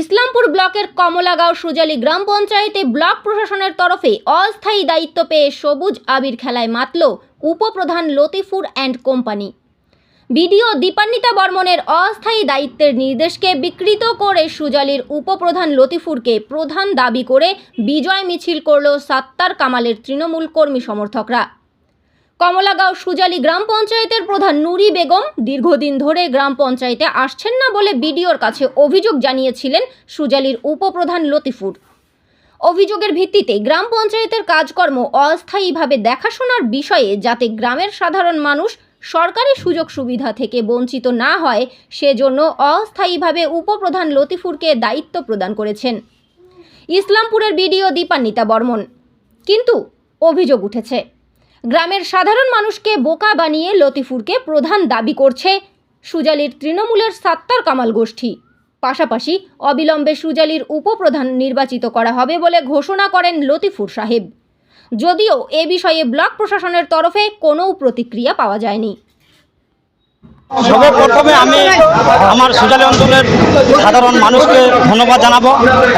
ইসলামপুর ব্লকের কমলাগাঁও সুজালি গ্রাম পঞ্চায়েতে ব্লক প্রশাসনের তরফে অস্থায়ী দায়িত্ব পেয়ে সবুজ আবির খেলায় মাতল উপপ্রধান Latifur and company. BDO Dipanwita বর্মনের অস্থায়ী দায়িত্বের নির্দেশকে বিকৃত করে সুজালির উপপ্রধান লতিফুরকে প্রধান দাবি করে বিজয় মিছিল করল সাত্তার কামালের তৃণমূল কর্মী সমর্থকরা। কমলাগাঁও সুজালি গ্রাম পঞ্চায়েতের প্রধান নুরি বেগম দীর্ঘদিন ধরে গ্রাম পঞ্চায়েতে আসছেন না বলে বিডিওর কাছে অভিযোগ জানিয়েছিলেন সুজালির উপপ্রধান লতিফুর। অভিযোগের ভিত্তিতে গ্রাম পঞ্চায়েতের কাজকর্ম অস্থায়ীভাবে দেখাশোনার বিষয়ে যাতে গ্রামের সাধারণ মানুষ সরকারি সুযোগ সুবিধা থেকে বঞ্চিত না হয়, সেজন্য অস্থায়ীভাবে উপপ্রধান লতিফুরকে দায়িত্ব প্রদান করেছেন। ইসলামপুরের বিডিও দীপান্বিতা বর্মন। কিন্তু অভিযোগ উঠেছে। গ্রামের সাধারণ মানুষকে বোকা বানিয়ে লতিফুরকে প্রধান দাবি করছে সুজালির তৃণমূলের সাত্তার কামাল গোষ্ঠী। পাশাপাশি অবিলম্বে সুজালির উপপ্রধান নির্বাচিত করা হবে বলে ঘোষণা করেন লতিফুর সাহেব। যদিও এ বিষয়ে ব্লক প্রশাসনের তরফে কোনো প্রতিক্রিয়া পাওয়া যায়নি। সর্বপ্রথমে আমি আমার সুজালি অঞ্চলের সাধারণ মানুষকে ধন্যবাদ জানাব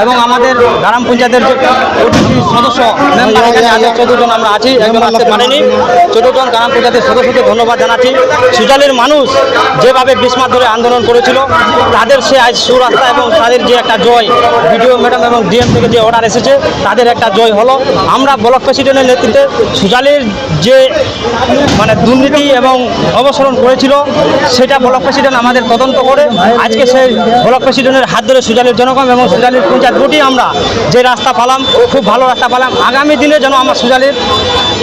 এবং আমাদের গ্রাম পঞ্চায়েতের যে সদস্য চোদ্দজন আমরা আছি একজন আসতে পারেনি। চোদ্দজন গ্রাম পঞ্চায়েতের সদস্যকে ধন্যবাদ জানাচ্ছি। সুজালির মানুষ যেভাবে বিশ মাস ধরে আন্দোলন করেছিল তাদের সে আজ সুরাস্তা এবং তাদের যে একটা জয় বিডিও ম্যাডাম এবং ডিএম থেকে যে অর্ডার এসেছে তাদের একটা জয় হলো। আমরা ব্লক প্রেসিডেন্টের নেতৃত্বে সুজালির যে মানে দুর্নীতি এবং অবসরণ করেছিল সেটা ব্লক প্রেসিডেন্ট আমাদের তদন্ত করে, আজকে সেই ব্লক প্রেসিডেন্টের হাত ধরে সুজালির জনগণ এবং সুজালির পঞ্চায়েত দুটি আমরা যে রাস্তা পালাম, খুব ভালো রাস্তা পালাম। আগামী দিনে যেন আমার সুজালির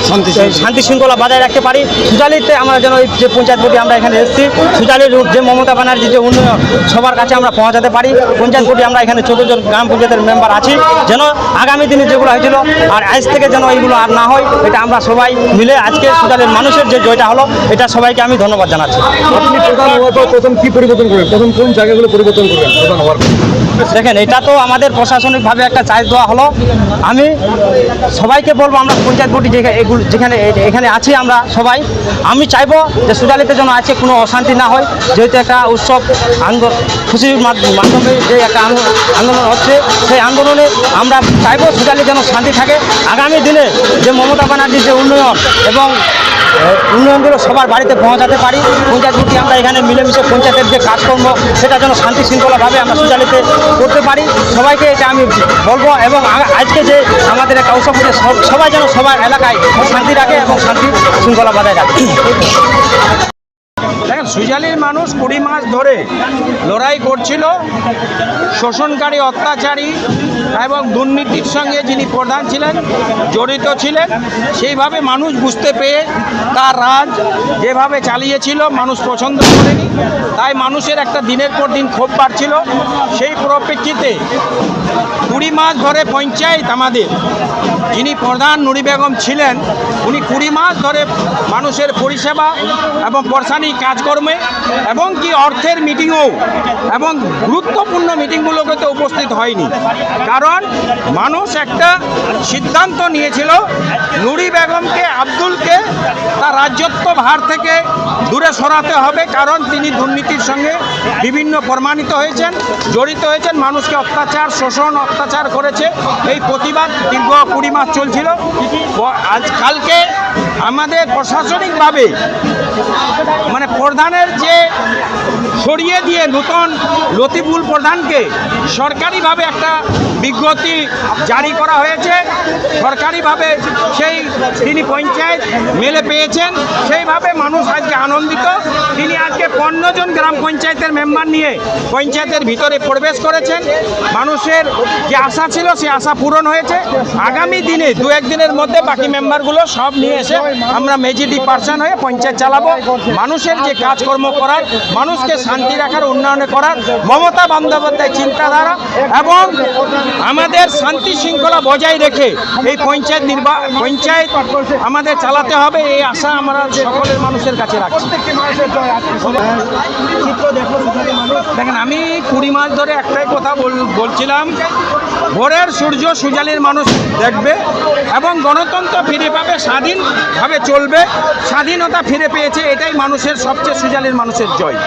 শান্তি শৃঙ্খলা। বজায় রাখতে পারি। সুজালিতে আমরা যেন এই যে পঞ্চায়েত বটি আমরা এখানে এসেছি সুজালির যে মমতা ব্যানার্জি যে উন্নয়ন সবার কাছে আমরা পৌঁছাতে পারি। পঞ্চায়েত বটি আমরা এখানে চোদ্দ জন গ্রাম পঞ্চায়েতের মেম্বার আছি। যেন আগামী দিনে যেগুলো হয়েছিল আর আজ থেকে যেন এইগুলো আর না হয় এটা আমরা সবাই মিলে আজকে সুজালির মানুষের যে জয়টা হলো এটা সবাইকে আমি ধন্যবাদ জানাচ্ছি। আপনি প্রধান হওয়ার পর প্রথম কি পরিবর্তন করবেন? প্রথম কোন জায়গাগুলো পরিবর্তন করবেন প্রধান হওয়ার দেখেন এটা তো আমাদের প্রশাসনিকভাবে একটা চার্জ দেওয়া হলো। আমি সবাইকে বলব আমরা পঞ্চায়েত বটি যেখানে যেখানে, এখানে আছি আমরা সবাই। আমি চাইব যে সুজালিতে যেন আছে কোনো অশান্তি না হয়, যেহেতু একটা উৎসব আন্দোলন খুশির মাধ্য- মাধ্যমে যে একটা আন্দো- আন্দোলন হচ্ছে, সেই আন্দোলনে আমরা চাইব সুজালি যেন শান্তি থাকে। আগামী দিনে যে মমতা ব্যানার্জির যে উন্নয়ন এবং উন্নয়নগুলো সবার বাড়িতে পৌঁছাতে পারি। পঞ্চায়েত যদি আমরা এখানে মিলেমিশে পঞ্চায়েতের যে কাজকর্ম সেটা যেন শান্তি শৃঙ্খলাভাবে আমরা সুচালিত করতে পারি। সবাইকে এটা আমি বলব এবং আজকে যে আমাদের একটা উৎসব সবাই যেন সবার এলাকায় শান্তি রাখে এবং শান্তি শৃঙ্খলা বজায় রাখে সুজালির মানুষ কুড়ি মাস ধরে লড়াই করছিল, শোষণকারী, অত্যাচারী এবং দুর্নীতির সঙ্গে যিনি প্রধান ছিলেন, জড়িত ছিলেন, সেইভাবে মানুষ বুঝতে পেয়ে তার রাজ যেভাবে চালিয়েছিল, মানুষ পছন্দ করেনি। তাই মানুষের একটা দিনের পর দিন ক্ষোভ বাড়ছিল। সেই পরিপ্রেক্ষিতে কুড়ি মাস ধরে পঞ্চায়েত আমাদের, যিনি প্রধান নুরি বেগম ছিলেন, উনি কুড়ি মাস ধরে মানুষের পরিষেবা এবং পরশানি কাজকর্মে এবং কি অর্থের মিটিংও এবং গুরুত্বপূর্ণ মিটিংগুলোকে উপস্থিত হয়নি। কারণ মানুষ একটা সিদ্ধান্ত নিয়েছিল, নুরি বেগমকে, আব্দুলকে তার রাজ্যত্ব ভার থেকে দূরে সরাতে হবে, কারণ তিনি দুর্নীতির সঙ্গে বিভিন্ন প্রমাণিত হয়েছেন, জড়িত হয়েছেন, মানুষকে অত্যাচার, শোষণ, অত্যাচার করেছে। এই প্রতিবাদ দীর্ঘ কুড়ি মাস চলছিল। আজ কালকে আমাদের প্রশাসনিকভাবে মানে প্রধানের যে সরিয়ে দিয়ে নতুন লতিফুল প্রধানকে সরকারিভাবে একটা বিজ্ঞপ্তি জারি করা হয়েছে, সরকারিভাবে সেই তিনি পঞ্চায়েত মেলে পেয়েছেন, সেইভাবে মানুষ আজকে আনন্দিত। তিনি আজকে পনেরো জন গ্রাম পঞ্চায়েতের মেম্বার নিয়ে পঞ্চায়েতের ভিতরে প্রবেশ করেছেন। মানুষের যে আশা ছিল, সে আশা পূরণ হয়েছে। আগামী দিনে দু একদিনের মধ্যে বাকি মেম্বারগুলো সব নিয়ে এসে আমরা মেজরিটি পার্সন হয়ে পঞ্চায়েত চালাবো। মানুষের যে কাজকর্ম করার, মানুষকে শান্তি রাখার, উন্নয়নে করার মমতা বন্দ্যোপাধ্যায় চিন্তাধারা এবং আমাদের শান্তি শৃঙ্খলা বজায় রেখে এই পঞ্চায়েত নির্বা, পঞ্চায়েত আমাদের চালাতে হবে, এই আশা আমরা সকলের মানুষের কাছে রাখছি। দেখেন, আমি কুড়ি মাস ধরে একটাই কথা বল- বলছিলাম, ভোরের সূর্য সুজালির মানুষ দেখবে এবং গণতন্ত্র ফিরে পাবে, স্বাধীনভাবে চলবে, স্বাধীনতা ফিরে পেয়েছে, এটাই মানুষের সবচেয়ে সুজালির মানুষের জয়।